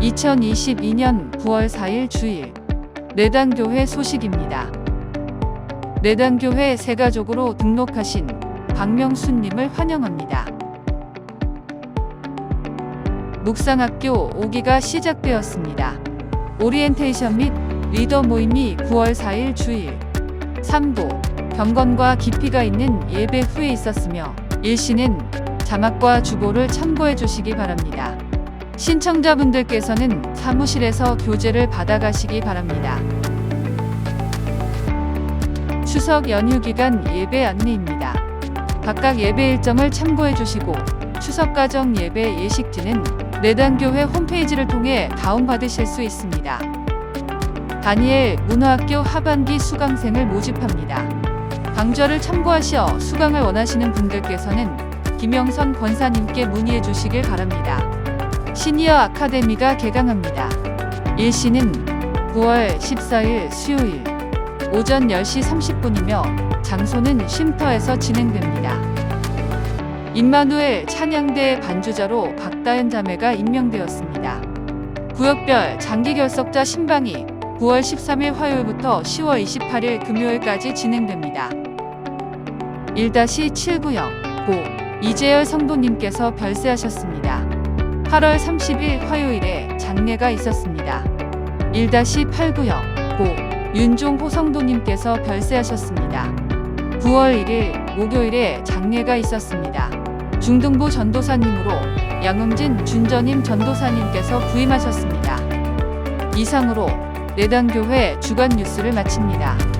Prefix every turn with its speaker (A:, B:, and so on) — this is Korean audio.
A: 2022년 9월 4일 주일 내단교회 소식입니다. 내단교회 세가족으로 등록하신 박명수님을 환영합니다. 묵상학교 5기가 시작되었습니다. 오리엔테이션 및 리더 모임이 9월 4일 주일 3도 경건과 깊이가 있는 예배 후에 있었으며 일시는 자막과 주보를 참고해 주시기 바랍니다. 신청자분들께서는 사무실에서 교재를 받아가시기 바랍니다. 추석 연휴 기간 예배 안내입니다. 각각 예배 일정을 참고해 주시고 추석 가정 예배 예식지는 내단교회 홈페이지를 통해 다운받으실 수 있습니다. 다니엘 문화학교 하반기 수강생을 모집합니다. 강좌를 참고하시어 수강을 원하시는 분들께서는 김영선 권사님께 문의해 주시길 바랍니다. 시니어 아카데미가 개강합니다. 일시는 9월 14일 수요일 오전 10시 30분이며 장소는 쉼터에서 진행됩니다. 임마누엘 찬양대 반주자로 박다현 자매가 임명되었습니다. 구역별 장기 결석자 신방이 9월 13일 화요일부터 10월 28일 금요일까지 진행됩니다. 1-7구역 고 이재열 성도님께서 별세하셨습니다. 8월 30일 화요일에 장례가 있었습니다. 1-8구역 고 윤종 호 성도님께서 별세하셨습니다. 9월 1일 목요일에 장례가 있었습니다. 중등부 전도사님으로 양음진 준전임 전도사님께서 부임하셨습니다. 이상으로 내단교회 주간 뉴스를 마칩니다.